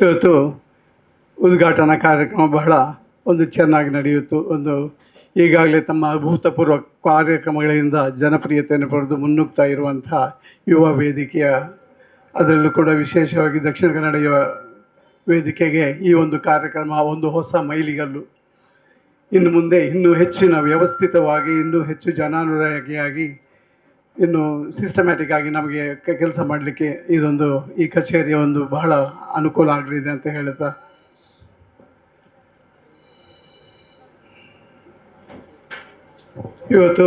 ಇವತ್ತು ಉದ್ಘಾಟನಾ ಕಾರ್ಯಕ್ರಮ ಬಹಳ ಒಂದು ಚೆನ್ನಾಗಿ ನಡೆಯಿತು ಒಂದು ಈಗಾಗಲೇ ತಮ್ಮ ಅಭೂತಪೂರ್ವ ಕಾರ್ಯಕ್ರಮಗಳಿಂದ ಜನಪ್ರಿಯತೆಯನ್ನು ಪಡೆದು ಮುನ್ನುಗ್ತಾ ಇರುವಂಥ ಯುವ ವೇದಿಕೆಯ ಅದರಲ್ಲೂ ಕೂಡ ವಿಶೇಷವಾಗಿ ದಕ್ಷಿಣ ಕನ್ನಡ ಯುವ ವೇದಿಕೆಗೆ ಈ ಒಂದು ಕಾರ್ಯಕ್ರಮ ಒಂದು ಹೊಸ ಮೈಲಿಗಲ್ಲು ಇನ್ನು ಮುಂದೆ ಇನ್ನೂ ಹೆಚ್ಚಿನ ವ್ಯವಸ್ಥಿತವಾಗಿ, ಇನ್ನೂ ಹೆಚ್ಚು ಜನಾನುರಾಗಿಯಾಗಿ ಇನ್ನು ಸಿಸ್ಟಮ್ಯಾಟಿಕ್ ಆಗಿ ನಮಗೆ ಕೆಲಸ ಮಾಡಲಿಕ್ಕೆ ಇದೊಂದು ಈ ಕಚೇರಿಯ ಒಂದು ಬಹಳ ಅನುಕೂಲ ಆಗಲಿದೆ ಅಂತ ಹೇಳ್ತಾ ಇವತ್ತು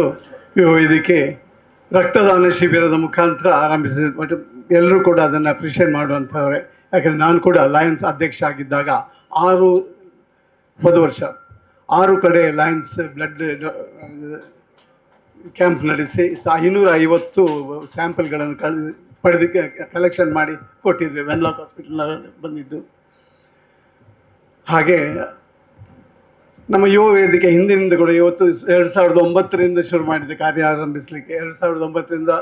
ಇದಕ್ಕೆ ರಕ್ತದಾನ ಶಿಬಿರದ ಮುಖಾಂತರ ಆರಂಭಿಸಿದೆ. ಬಟ್ ಎಲ್ಲರೂ ಕೂಡ ಅದನ್ನು ಅಪ್ರಿಷಿಯೇಟ್ ಮಾಡುವಂಥವ್ರೆ. ಯಾಕಂದರೆ ನಾನು ಕೂಡ ಲಯನ್ಸ್ ಅಧ್ಯಕ್ಷ ಆಗಿದ್ದಾಗ ಆರು, ಹೋದ ವರ್ಷ ಆರು ಕಡೆ ಲಯನ್ಸ್ ಬ್ಲಡ್ ಕ್ಯಾಂಪ್ ನಡೆಸಿ ಸ ಐನೂರ ಐವತ್ತು ಸ್ಯಾಂಪಲ್ಗಳನ್ನು ಕಳೆದು, ಪಡೆದಕ್ಕೆ ಕಲೆಕ್ಷನ್ ಮಾಡಿ ಕೊಟ್ಟಿದ್ವಿ, ವೆನ್ಲಾಕ್ ಹಾಸ್ಪಿಟಲ್ನಲ್ಲಿ ಬಂದಿದ್ದು. ಹಾಗೆ ನಮ್ಮ ಯುವ ವೇದಿಕೆ ಹಿಂದಿನಿಂದ ಕೂಡ ಇವತ್ತು ಎರಡು ಸಾವಿರದ ಒಂಬತ್ತರಿಂದ ಶುರು ಮಾಡಿದ್ದೆ ಕಾರ್ಯ ಆರಂಭಿಸಲಿಕ್ಕೆ, ಎರಡು ಸಾವಿರದ ಒಂಬತ್ತರಿಂದ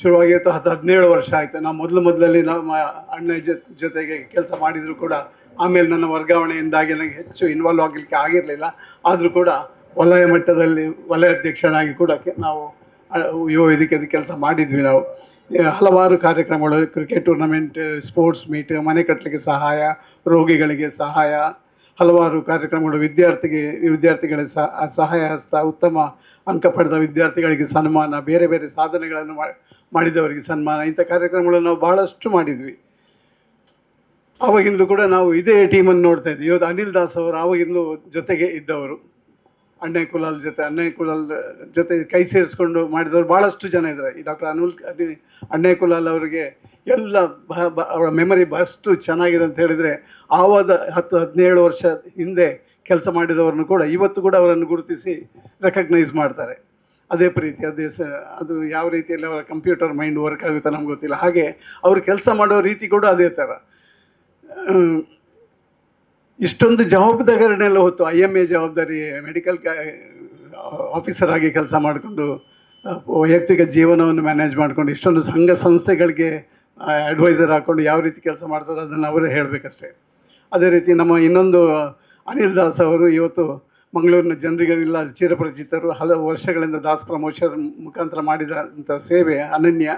ಶುರುವಾಗಿ ಇವತ್ತು ಹತ್ತು ಹದಿನೇಳು ವರ್ಷ ಆಯಿತು. ನಾವು ಮೊದಲು ಮೊದಲಲ್ಲಿ ನಮ್ಮ ಅಣ್ಣ ಜೊತೆಗೆ ಕೆಲಸ ಮಾಡಿದರೂ ಕೂಡ, ಆಮೇಲೆ ನನ್ನ ವರ್ಗಾವಣೆಯಿಂದಾಗಿ ನನಗೆ ಹೆಚ್ಚು ಇನ್ವಾಲ್ವ್ ಆಗಲಿಕ್ಕೆ ಆಗಿರಲಿಲ್ಲ. ಆದರೂ ಕೂಡ ವಲಯ ಮಟ್ಟದಲ್ಲಿ ವಲಯ ಅಧ್ಯಕ್ಷರಾಗಿ ಕೂಡ ನಾವು ಯುವ ವೇದಿಕೆಯಲ್ಲಿ ಕೆಲಸ ಮಾಡಿದ್ವಿ ನಾವು. ಹಲವಾರು ಕಾರ್ಯಕ್ರಮಗಳು, ಕ್ರಿಕೆಟ್ ಟೂರ್ನಮೆಂಟ್, ಸ್ಪೋರ್ಟ್ಸ್ ಮೀಟ್, ಮನೆ ಕಟ್ಟಲಿಕ್ಕೆ ಸಹಾಯ, ರೋಗಿಗಳಿಗೆ ಸಹಾಯ, ಹಲವಾರು ಕಾರ್ಯಕ್ರಮಗಳು, ವಿದ್ಯಾರ್ಥಿಗೆ ವಿದ್ಯಾರ್ಥಿಗಳ ಸಹ ಸಹಾಯ ಹಸ್ತ, ಉತ್ತಮ ಅಂಕ ಪಡೆದ ವಿದ್ಯಾರ್ಥಿಗಳಿಗೆ ಸನ್ಮಾನ, ಬೇರೆ ಬೇರೆ ಸಾಧನೆಗಳನ್ನು ಮಾಡಿದವರಿಗೆ ಸನ್ಮಾನ, ಇಂಥ ಕಾರ್ಯಕ್ರಮಗಳನ್ನು ನಾವು ಭಾಳಷ್ಟು ಮಾಡಿದ್ವಿ. ಆವಾಗಿಂದು ಕೂಡ ನಾವು ಇದೇ ಟೀಮನ್ನು ನೋಡ್ತಾ ಇದ್ವಿ. ಇವತ್ತು ಅನಿಲ್ ದಾಸ್ ಅವರು ಆವಾಗಿಂದು ಜೊತೆಗೆ ಇದ್ದವರು. ಅಣ್ಣೆ ಕುಲಾಲ್ ಜೊತೆ ಅಣ್ಣೆ ಕುಲಾಲ್ ಜೊತೆ ಕೈ ಸೇರಿಸ್ಕೊಂಡು ಮಾಡಿದವರು ಭಾಳಷ್ಟು ಜನ ಇದ್ದಾರೆ ಈ ಡಾಕ್ಟರ್ ಅನುಲ್ ಅನಿ- ಅಣ್ಣೆ ಕುಲಾಲ್ ಅವರಿಗೆ ಎಲ್ಲ ಅವರ ಮೆಮರಿ ಬಹಳಷ್ಟು ಚೆನ್ನಾಗಿದೆ ಅಂತ ಹೇಳಿದರೆ, ಆವಾದ ಹತ್ತು, ಹದಿನೇಳು ವರ್ಷ ಹಿಂದೆ ಕೆಲಸ ಮಾಡಿದವರನ್ನು ಕೂಡ ಇವತ್ತು ಕೂಡ ಅವರನ್ನು ಗುರುತಿಸಿ ರೆಕಗ್ನೈಸ್ ಮಾಡ್ತಾರೆ. ಅದೇ ಪ್ರೀತಿ, ಅದೇ ಸ, ಅದು ಯಾವ ರೀತಿಯಲ್ಲಿ ಅವರ ಕಂಪ್ಯೂಟರ್ ಮೈಂಡ್ ವರ್ಕ್ ಆಗುತ್ತೆ ನಮ್ಗೆ ಗೊತ್ತಿಲ್ಲ. ಹಾಗೆ ಅವರು ಕೆಲಸ ಮಾಡೋ ರೀತಿ ಕೂಡ ಅದೇ ಥರ. ಇಷ್ಟೊಂದು ಜವಾಬ್ದಾರಿನೆಲ್ಲ ಹೊತ್ತು ಐ ಎಂ ಎ ಜವಾಬ್ದಾರಿ ಮೆಡಿಕಲ್ ಆಫೀಸರ್ ಆಗಿ ಕೆಲಸ ಮಾಡಿಕೊಂಡು ವೈಯಕ್ತಿಕ ಜೀವನವನ್ನು ಮ್ಯಾನೇಜ್ ಮಾಡಿಕೊಂಡು, ಇಷ್ಟೊಂದು ಸಂಘ ಸಂಸ್ಥೆಗಳಿಗೆ ಅಡ್ವೈಸರ್ ಹಾಕ್ಕೊಂಡು ಯಾವ ರೀತಿ ಕೆಲಸ ಮಾಡ್ತಾರೆ ಅದನ್ನು ಅವರೇ ಹೇಳಬೇಕಷ್ಟೇ. ಅದೇ ರೀತಿ ನಮ್ಮ ಇನ್ನೊಂದು ಅನಿಲ್ ದಾಸ್ ಅವರು ಇವತ್ತು ಮಂಗಳೂರಿನ ಜನರಿಗೆಲ್ಲ ಚಿರಪರಿಚಿತರು, ಹಲವು ವರ್ಷಗಳಿಂದ ದಾಸ್ ಪ್ರಮೋಷನ್ ಮುಖಾಂತರ ಮಾಡಿದಂಥ ಸೇವೆ ಅನನ್ಯ.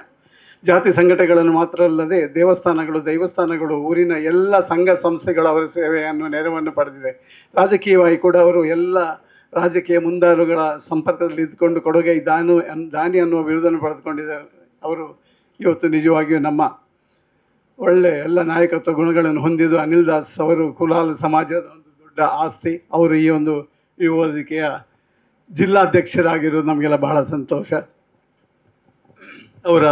ಜಾತಿ ಸಂಘಟನೆಗಳನ್ನು ಮಾತ್ರ ಅಲ್ಲದೆ ದೇವಸ್ಥಾನಗಳು, ದೈವಸ್ಥಾನಗಳು, ಊರಿನ ಎಲ್ಲ ಸಂಘ ಸಂಸ್ಥೆಗಳು ಅವರ ಸೇವೆಯನ್ನು, ನೆರವನ್ನು ಪಡೆದಿದೆ. ರಾಜಕೀಯವಾಗಿ ಕೂಡ ಅವರು ಎಲ್ಲ ರಾಜಕೀಯ ಮುಂದಾಳುಗಳ ಸಂಪರ್ಕದಲ್ಲಿ ಇದ್ದುಕೊಂಡು ಕೊಡುಗೆ, ದಾನು, ದಾನಿ ಅನ್ನುವ ಬಿರುದನ್ನು ಪಡೆದುಕೊಂಡಿದ್ದಾರೆ. ಅವರು ಇವತ್ತು ನಿಜವಾಗಿಯೂ ನಮ್ಮ ಒಳ್ಳೆ ಎಲ್ಲ ನಾಯಕತ್ವ ಗುಣಗಳನ್ನು ಹೊಂದಿದ್ದು ಅನಿಲ್ ದಾಸ್ ಅವರು, ಕುಲಾಲ್ ಸಮಾಜದ ಒಂದು ದೊಡ್ಡ ಆಸ್ತಿ. ಅವರು ಈ ಒಂದು ಯುವ ವೇದಿಕೆಯ ಜಿಲ್ಲಾಧ್ಯಕ್ಷರಾಗಿರೋದು ನಮಗೆಲ್ಲ ಬಹಳ ಸಂತೋಷ. ಅವರ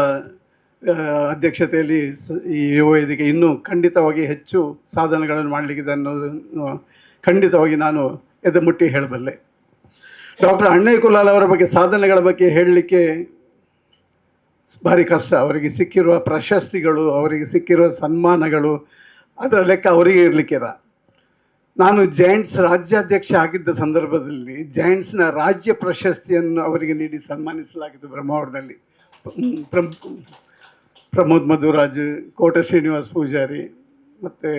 ಅಧ್ಯಕ್ಷತೆಯಲ್ಲಿ ಈ ಯುವ ವೇದಿಕೆ ಇನ್ನೂ ಖಂಡಿತವಾಗಿ ಹೆಚ್ಚು ಸಾಧನೆಗಳನ್ನು ಮಾಡಲಿಕ್ಕಿದೆ ಅನ್ನೋದನ್ನು ಖಂಡಿತವಾಗಿ ನಾನು ಎದೆ ಮುಟ್ಟಿ ಹೇಳಬಲ್ಲೆ. ಡಾಕ್ಟರ್ ಅಣ್ಣಯ್ಯ ಕುಲಾಲ್ ಅವರ ಬಗ್ಗೆ, ಸಾಧನೆಗಳ ಬಗ್ಗೆ ಹೇಳಲಿಕ್ಕೆ ಭಾರಿ ಕಷ್ಟ. ಅವರಿಗೆ ಸಿಕ್ಕಿರುವ ಪ್ರಶಸ್ತಿಗಳು, ಅವರಿಗೆ ಸಿಕ್ಕಿರುವ ಸನ್ಮಾನಗಳು, ಅದರ ಲೆಕ್ಕ ಅವರಿಗೆ ಇರಲಿಕ್ಕಿಲ್ಲ ನಾನು ಜೈಂಟ್ಸ್ ರಾಜ್ಯಾಧ್ಯಕ್ಷ ಆಗಿದ್ದ ಸಂದರ್ಭದಲ್ಲಿ ಜೈಂಟ್ಸ್ನ ರಾಜ್ಯ ಪ್ರಶಸ್ತಿಯನ್ನು ಅವರಿಗೆ ನೀಡಿ ಸನ್ಮಾನಿಸಲಾಗಿತ್ತು ಬ್ರಹ್ಮಾವರದಲ್ಲಿ ಪ್ರಮೋದ್ ಮಧುರಾಜ್, ಕೋಟೆ ಶ್ರೀನಿವಾಸ್ ಪೂಜಾರಿ ಮತ್ತು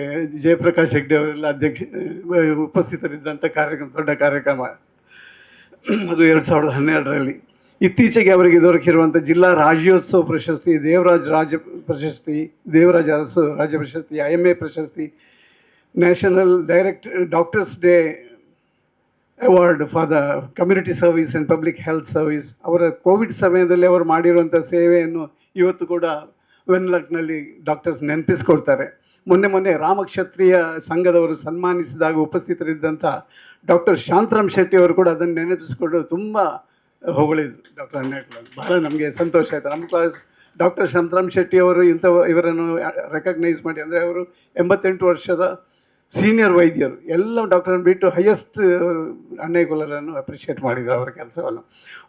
ಜಯಪ್ರಕಾಶ್ ಹೆಗ್ಡೆ ಅವರೆಲ್ಲ ಅಧ್ಯಕ್ಷ ಉಪಸ್ಥಿತರಿದ್ದಂಥ ಕಾರ್ಯಕ್ರಮ, ದೊಡ್ಡ ಕಾರ್ಯಕ್ರಮ. ಅದು ಎರಡು ಸಾವಿರದ ಹನ್ನೆರಡರಲ್ಲಿ. ಇತ್ತೀಚೆಗೆ ಅವರಿಗೆ ದೊರಕಿರುವಂಥ ಜಿಲ್ಲಾ ರಾಜ್ಯೋತ್ಸವ ಪ್ರಶಸ್ತಿ, ದೇವರಾಜ್ ರಾಜ್ಯ ಪ್ರಶಸ್ತಿ, ದೇವರಾಜ ಅರಸು ರಾಜ್ಯ ಪ್ರಶಸ್ತಿ ಐ ಎಂ ಎ ಪ್ರಶಸ್ತಿ, national direct, doctors day award for the community service and public health service. ಅವರ ಕೋವಿಡ್ ಸಮಯದಲ್ಲಿ ಅವರು ಮಾಡಿರುವಂಥ ಸೇವೆಯನ್ನು ಇವತ್ತು ಕೂಡ ವೆನ್ಲಕ್ನಲ್ಲಿ ಡಾಕ್ಟರ್ಸ್ ನೆನಪಿಸ್ಕೊಳ್ತಾರೆ. ಮೊನ್ನೆ ಮೊನ್ನೆ ರಾಮಕ್ಷತ್ರಿಯ ಸಂಘದವರು ಸನ್ಮಾನಿಸಿದಾಗ ಉಪಸ್ಥಿತರಿದ್ದಂಥ ಡಾಕ್ಟರ್ ಶಾಂತರಾಮ್ ಶೆಟ್ಟಿ ಅವರು ಕೂಡ ಅದನ್ನು ನೆನಪಿಸಿಕೊಂಡು ತುಂಬ ಹೊಗಳಿದ್ರು. ಡಾಕ್ಟರ್ ಅಣ್ಣೇಕುಲಾಲ್ ಬಹಳ ನಮಗೆ ಸಂತೋಷ ಆಯಿತು. ನಮ್ಮ ಕ್ಲಾಸ್ ಡಾಕ್ಟರ್ ಶಾಂತರಾಮ್ ಶೆಟ್ಟಿ ಅವರು ಇಂಥ ಇವರನ್ನು ರೆಕಗ್ನೈಸ್ ಮಾಡಿ ಅಂದರೆ ಅವರು ಎಂಬತ್ತೆಂಟು ವರ್ಷದ ಸೀನಿಯರ್ ವೈದ್ಯರು. ಎಲ್ಲ ಡಾಕ್ಟರನ್ನು ಬಿಟ್ಟು ಹೈಯೆಸ್ಟ್ ಅಣ್ಣೇಗುಲರನ್ನು ಅಪ್ರಿಷಿಯೇಟ್ ಮಾಡಿದರು ಅವರ ಕೆಲಸವನ್ನು.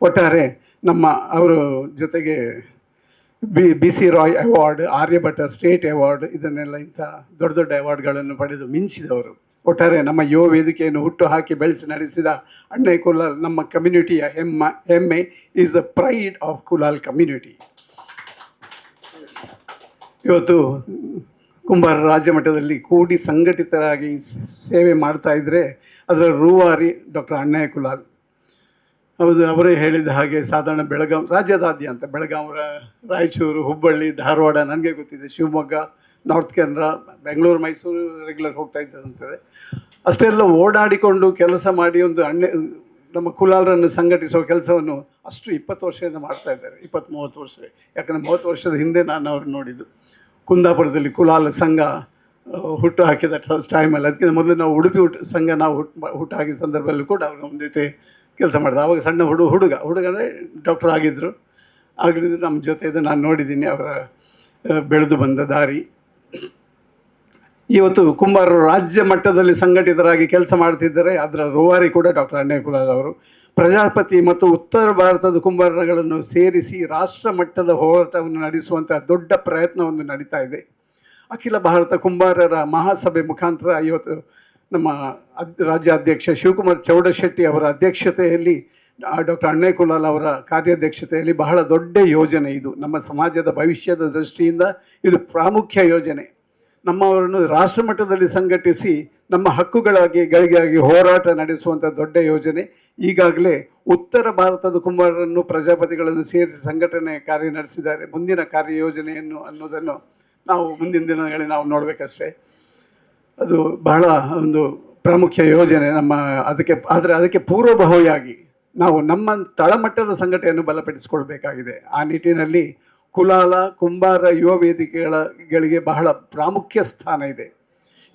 ಒಟ್ಟಾರೆ ನಮ್ಮ ಅವರು ಜೊತೆಗೆ B B C Roy award Aryabhata state award ಇದನ್ನೆಲ್ಲ ಇಂಥ ದೊಡ್ಡ ದೊಡ್ಡ ಅವಾರ್ಡ್ಗಳನ್ನು ಪಡೆದು ಮಿಂಚಿದವರು. ಒಟ್ಟಾರೆ ನಮ್ಮ ಯುವ ವೇದಿಕೆಯನ್ನು ಹುಟ್ಟು ಹಾಕಿ ಬೆಳೆಸಿ ನಡೆಸಿದ ಅಣ್ಣೆ ಕುಲಾಲ್, ನಮ್ಮ ಕಮ್ಯುನಿಟಿಯ ಹೆಮ್ಮ, ಹೆಮ್ಮೆ is the pride of Kulal community ಇವತ್ತು ಕುಂಬಾರ ರಾಜ್ಯ ಮಟ್ಟದಲ್ಲಿ ಕೂಡಿ ಸಂಘಟಿತರಾಗಿ ಸೇವೆ ಮಾಡ್ತಾ ಇದ್ದರೆ ಅದರ ರೂವಾರಿ ಡಾಕ್ಟರ್ ಅಣ್ಣಯ್ಯ ಕುಲಾಲ್. ಹೌದು, ಅವರೇ ಹೇಳಿದ ಹಾಗೆ ಸಾಧಾರಣ ಬೆಳಗಾವಿ ರಾಜ್ಯದಾದ್ಯಂತ ಬೆಳಗಾವಿ ರಾಯಚೂರು, ಹುಬ್ಬಳ್ಳಿ, ಧಾರವಾಡ ನನಗೆ ಗೊತ್ತಿದೆ, ಶಿವಮೊಗ್ಗ ನಾರ್ತ್ ಕೇಂದ್ರ ಬೆಂಗಳೂರು ಮೈಸೂರು ರೆಗ್ಯುಲರ್ ಹೋಗ್ತಾ ಇದ್ದದಂತದೆ ಅಷ್ಟೆಲ್ಲ ಓಡಾಡಿಕೊಂಡು ಕೆಲಸ ಮಾಡಿ ಒಂದು ಅಣ್ಣ ನಮ್ಮ ಕುಲಾಲರನ್ನು ಸಂಘಟಿಸುವ ಕೆಲಸವನ್ನು ಅಷ್ಟು ಇಪ್ಪತ್ತು ವರ್ಷದಿಂದ ಮಾಡ್ತಾ ಇದ್ದಾರೆ ಇಪ್ಪತ್ತು ಮೂವತ್ತು ವರ್ಷ ಯಾಕಂದರೆ ಮೂವತ್ತು ವರ್ಷದ ಹಿಂದೆ ನಾನು ಅವ್ರು ನೋಡಿದ್ದು. ಕುಂದಾಪುರದಲ್ಲಿ ಕುಲಾಲ ಸಂಘ ಹುಟ್ಟು ಹಾಕಿದ ಟೈಮಲ್ಲಿ ಅದಕ್ಕಿಂತ ಮೊದಲು ನಾವು ಉಡುಪಿ ಹುಟ್ಟು ಸಂಘ ನಾವು ಹುಟ್ಟು ಹುಟ್ಟು ಹಾಕಿದ ಸಂದರ್ಭದಲ್ಲೂ ಕೂಡ ಅವ್ರ ನಮ್ಮ ಜೊತೆ ಕೆಲಸ ಮಾಡಿದೆ. ಆವಾಗ ಸಣ್ಣ ಹುಡುಗ ಹುಡುಗ ಹುಡುಗ ಅಂದರೆ ಡಾಕ್ಟರ್ ಆಗಿದ್ದರು ಆಗಲಿದ್ದು ನಮ್ಮ ಜೊತೆ ಇದು ನಾನು ನೋಡಿದ್ದೀನಿ ಅವರ ಬೆಳೆದು ಬಂದ ದಾರಿ. ಇವತ್ತು ಕುಂಬಾರರು ರಾಜ್ಯ ಮಟ್ಟದಲ್ಲಿ ಸಂಘಟಿತರಾಗಿ ಕೆಲಸ ಮಾಡ್ತಿದ್ದಾರೆ. ಅದರ ರೂವಾರಿ ಕೂಡ ಡಾಕ್ಟರ್ ಅಣ್ಣೇಕುಲ ಕುಲಾಲ್ ಅವರು. ಪ್ರಜಾಪತಿ ಮತ್ತು ಉತ್ತರ ಭಾರತದ ಕುಂಬಾರಗಳನ್ನು ಸೇರಿಸಿ ರಾಷ್ಟ್ರ ಮಟ್ಟದ ಹೋರಾಟವನ್ನು ನಡೆಸುವಂಥ ದೊಡ್ಡ ಪ್ರಯತ್ನವನ್ನು ನಡೀತಾ ಇದೆ. ಅಖಿಲ ಭಾರತ ಕುಂಬಾರರ ಮಹಾಸಭೆ ಮುಖಾಂತರ ಇವತ್ತು ನಮ್ಮ ರಾಜ್ಯಾಧ್ಯಕ್ಷ ಶಿವಕುಮಾರ್ ಚೌಡಶೆಟ್ಟಿ ಅವರ ಅಧ್ಯಕ್ಷತೆಯಲ್ಲಿ ಡಾಕ್ಟರ್ ಅಣ್ಣೆ ಕುಲಾಲ್ ಅವರ ಕಾರ್ಯಾಧ್ಯಕ್ಷತೆಯಲ್ಲಿ ಬಹಳ ದೊಡ್ಡ ಯೋಜನೆ ಇದು. ನಮ್ಮ ಸಮಾಜದ ಭವಿಷ್ಯದ ದೃಷ್ಟಿಯಿಂದ ಇದು ಪ್ರಾಮುಖ್ಯ ಯೋಜನೆ. ನಮ್ಮವರನ್ನು ರಾಷ್ಟ್ರ ಮಟ್ಟದಲ್ಲಿ ಸಂಘಟಿಸಿ, ನಮ್ಮ ಹಕ್ಕುಗಳಾಗಿ ಗಳಿಗೆಯಾಗಿ ಹೋರಾಟ ನಡೆಸುವಂಥ ದೊಡ್ಡ ಯೋಜನೆ. ಈಗಾಗಲೇ ಉತ್ತರ ಭಾರತದ ಕುಂಬಾರರನ್ನು ಪ್ರಜಾಪತಿಗಳನ್ನು ಸೇರಿಸಿ ಸಂಘಟನೆ ಕಾರ್ಯ ನಡೆಸಿದ್ದಾರೆ. ಮುಂದಿನ ಕಾರ್ಯಯೋಜನೆಯನ್ನು ಅನ್ನೋದನ್ನು ನಾವು ಮುಂದಿನ ದಿನಗಳಲ್ಲಿ ನಾವು ನೋಡಬೇಕಷ್ಟೇ. ಅದು ಬಹಳ ಒಂದು ಪ್ರಾಮುಖ್ಯ ಯೋಜನೆ. ನಮ್ಮ ಅದಕ್ಕೆ, ಆದರೆ ಅದಕ್ಕೆ ಪೂರ್ವಭಾವಿಯಾಗಿ ನಾವು ನಮ್ಮ ತಳಮಟ್ಟದ ಸಂಘಟನೆಯನ್ನು ಬಲಪಡಿಸಿಕೊಳ್ಬೇಕಾಗಿದೆ. ಆ ನಿಟ್ಟಿನಲ್ಲಿ ಕುಲಾಲ, ಕುಂಬಾರ, ಯುವ ವೇದಿಕೆಗಳಿಗೆ ಬಹಳ ಪ್ರಾಮುಖ್ಯ ಸ್ಥಾನ ಇದೆ.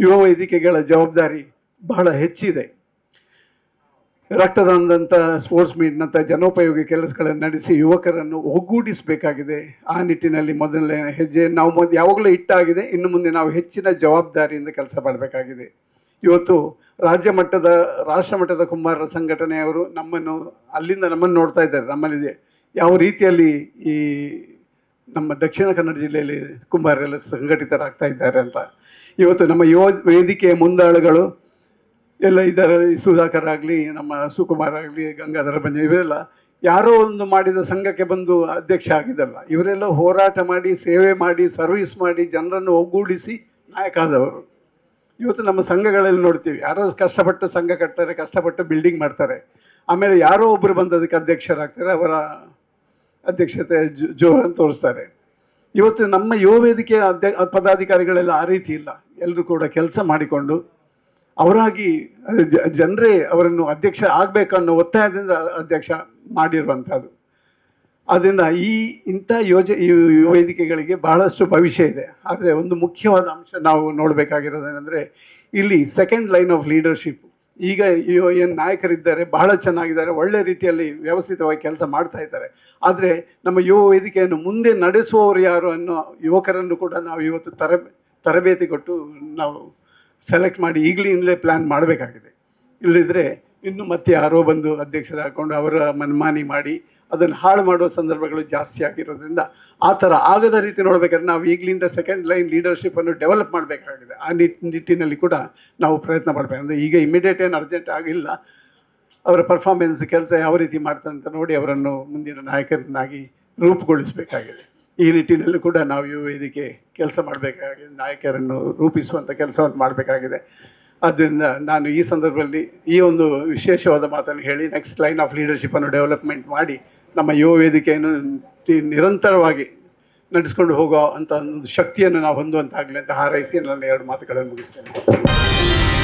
ಯುವ ವೇದಿಕೆಗಳ ಜವಾಬ್ದಾರಿ ಬಹಳ ಹೆಚ್ಚಿದೆ. ರಕ್ತದಾನದಂಥ ಸ್ಪೋರ್ಟ್ಸ್ ಮೀಟ್ನಂಥ ಜನೋಪಯೋಗಿ ಕೆಲಸಗಳನ್ನು ನಡೆಸಿ ಯುವಕರನ್ನು ಒಗ್ಗೂಡಿಸಬೇಕಾಗಿದೆ. ಆ ನಿಟ್ಟಿನಲ್ಲಿ ಮೊದಲನೇ ಹೆಜ್ಜೆ ನಾವು ಮೊದಲು ಯಾವಾಗಲೂ ಇಟ್ಟಾಗಿದೆ ಇನ್ನು ಮುಂದೆ ನಾವು ಹೆಚ್ಚಿನ ಜವಾಬ್ದಾರಿಯಿಂದ ಕೆಲಸ ಮಾಡಬೇಕಾಗಿದೆ. ಇವತ್ತು ರಾಜ್ಯ ಮಟ್ಟದ, ರಾಷ್ಟ್ರ ಮಟ್ಟದ ಕುಂಬಾರರ ಸಂಘಟನೆಯವರು ನಮ್ಮನ್ನು, ಅಲ್ಲಿಂದ ನಮ್ಮನ್ನು ನೋಡ್ತಾ ಇದ್ದಾರೆ. ನಮ್ಮಲ್ಲಿದೆ ಯಾವ ರೀತಿಯಲ್ಲಿ ಈ ನಮ್ಮ ದಕ್ಷಿಣ ಕನ್ನಡ ಜಿಲ್ಲೆಯಲ್ಲಿ ಕುಂಬಾರರೆಲ್ಲ ಸಂಘಟಿತರಾಗ್ತಾ ಇದ್ದಾರೆ ಅಂತ. ಇವತ್ತು ನಮ್ಮ ಯುವ ವೇದಿಕೆಯ ಮುಂದಾಳುಗಳು ಎಲ್ಲ ಇದರಲ್ಲಿ ಸುಧಾಕರ್ ಆಗಲಿ, ನಮ್ಮ ಸುಕುಮಾರ್ ಆಗಲಿ, ಗಂಗಾಧರ ಬಂಜ ಇವರೆಲ್ಲ ಯಾರೋ ಒಂದು ಮಾಡಿದ ಸಂಘಕ್ಕೆ ಬಂದು ಅಧ್ಯಕ್ಷ ಆಗಿದ್ದಲ್ಲ. ಇವರೆಲ್ಲ ಹೋರಾಟ ಮಾಡಿ, ಸೇವೆ ಮಾಡಿ ಸರ್ವಿಸ್ ಮಾಡಿ, ಜನರನ್ನು ಒಗ್ಗೂಡಿಸಿ ನಾಯಕ ಆದವರು. ಇವತ್ತು ನಮ್ಮ ಸಂಘಗಳಲ್ಲಿ ನೋಡ್ತೀವಿ, ಯಾರೋ ಕಷ್ಟಪಟ್ಟು ಸಂಘ ಕಟ್ತಾರೆ, ಕಷ್ಟಪಟ್ಟು ಬಿಲ್ಡಿಂಗ್ ಮಾಡ್ತಾರೆ. ಆಮೇಲೆ ಯಾರೋ ಒಬ್ಬರು ಬಂದು ಅದಕ್ಕೆ ಅಧ್ಯಕ್ಷರಾಗ್ತಾರೆ, ಅವರ ಅಧ್ಯಕ್ಷತೆ ಜೋರನ್ನು ತೋರಿಸ್ತಾರೆ. ಇವತ್ತು ನಮ್ಮ ಯುವ ವೇದಿಕೆಯ ಅಧ್ಯ ಪದಾಧಿಕಾರಿಗಳೆಲ್ಲ ಆ ರೀತಿ ಇಲ್ಲ. ಎಲ್ಲರೂ ಕೂಡ ಕೆಲಸ ಮಾಡಿಕೊಂಡು ಅವರಾಗಿ ಜನರೇ ಅವರನ್ನು ಅಧ್ಯಕ್ಷ ಆಗಬೇಕನ್ನೋ ಒತ್ತಾಯದಿಂದ ಅಧ್ಯಕ್ಷ ಮಾಡಿರುವಂಥದ್ದು. ಆದ್ದರಿಂದ ಈ ಇಂಥ ಯೋಜ ವೇದಿಕೆಗಳಿಗೆ ಬಹಳಷ್ಟು ಭವಿಷ್ಯ ಇದೆ. ಆದರೆ ಒಂದು ಮುಖ್ಯವಾದ ಅಂಶ ನಾವು ನೋಡಬೇಕಾಗಿರೋದೇನೆಂದರೆ, ಇಲ್ಲಿ ಸೆಕೆಂಡ್ ಲೈನ್ ಆಫ್ ಲೀಡರ್ಶಿಪ್ ಈಗ ಏನು ನಾಯಕರಿದ್ದಾರೆ, ಬಹಳ ಚೆನ್ನಾಗಿದ್ದಾರೆ, ಒಳ್ಳೆ ರೀತಿಯಲ್ಲಿ ವ್ಯವಸ್ಥಿತವಾಗಿ ಕೆಲಸ ಮಾಡ್ತಾ ಇದ್ದಾರೆ. ಆದರೆ ನಮ್ಮ ಯುವ ವೇದಿಕೆಯನ್ನು ಮುಂದೆ ನಡೆಸುವವರು ಯಾರು ಅನ್ನೋ ಯುವಕರನ್ನು ಕೂಡ ನಾವು ಇವತ್ತು ತರಬೇ, ತರಬೇತಿ ಕೊಟ್ಟು ನಾವು ಸೆಲೆಕ್ಟ್ ಮಾಡಿ ಈಗಲಿಂದಲೇ ಪ್ಲ್ಯಾನ್ ಮಾಡಬೇಕಾಗಿದೆ. ಇಲ್ಲದಿದ್ದರೆ ಇನ್ನು ಮತ್ತೆ ಯಾರೋ ಬಂದು ಅಧ್ಯಕ್ಷರು ಹಾಕೊಂಡು ಅವರ ಮನಮಾನಿ ಮಾಡಿ ಅದನ್ನು ಹಾಳು ಮಾಡುವ ಸಂದರ್ಭಗಳು ಜಾಸ್ತಿ ಆಗಿರೋದ್ರಿಂದ ಆ ಥರ ಆಗದ ರೀತಿ ನೋಡಬೇಕಾದ್ರೆ ನಾವು ಈಗಲಿಂದ ಸೆಕೆಂಡ್ ಲೈನ್ ಲೀಡರ್ಶಿಪ್ಪನ್ನು ಡೆವಲಪ್ ಮಾಡಬೇಕಾಗಿದೆ. ಆ ನಿಟ್ಟಿನಲ್ಲಿ ಕೂಡ ನಾವು ಪ್ರಯತ್ನ ಮಾಡಬೇಕು. ಅಂದರೆ ಈಗ ಇಮಿಡಿಯೇಟ್ ಏನು ಅರ್ಜೆಂಟ್ ಆಗಿಲ್ಲ. ಅವರ ಪರ್ಫಾರ್ಮೆನ್ಸ್ ಕೆಲಸ ಯಾವ ರೀತಿ ಮಾಡ್ತಾರೆ ಅಂತ ನೋಡಿ ಅವರನ್ನು ಮುಂದಿನ ನಾಯಕರನ್ನಾಗಿ ರೂಪುಗೊಳಿಸಬೇಕಾಗಿದೆ. ಈ ನಿಟ್ಟಿನಲ್ಲೂ ಕೂಡ ನಾವು ಯುವ ವೇದಿಕೆ ಕೆಲಸ ಮಾಡಬೇಕಾಗಿದೆ, ನಾಯಕರನ್ನು ರೂಪಿಸುವಂಥ ಕೆಲಸವನ್ನು ಮಾಡಬೇಕಾಗಿದೆ. ಆದ್ದರಿಂದ ನಾನು ಈ ಸಂದರ್ಭದಲ್ಲಿ ಈ ಒಂದು ವಿಶೇಷವಾದ ಮಾತನ್ನು ಹೇಳಿ ನೆಕ್ಸ್ಟ್ ಲೈನ್ ಆಫ್ ಲೀಡರ್ಶಿಪ್ಪನ್ನು ಡೆವಲಪ್ಮೆಂಟ್ ಮಾಡಿ ನಮ್ಮ ಯುವ ವೇದಿಕೆಯನ್ನು ನಿರಂತರವಾಗಿ ನಡೆಸ್ಕೊಂಡು ಹೋಗೋ ಅಂತ ಒಂದು ಶಕ್ತಿಯನ್ನು ನಾವು ಹೊಂದುವಂತಾಗಲಿ ಅಂತ ಹಾರೈಸಿ ನನ್ನ ಎರಡು ಮಾತುಗಳನ್ನು ಮುಗಿಸ್ತೇನೆ.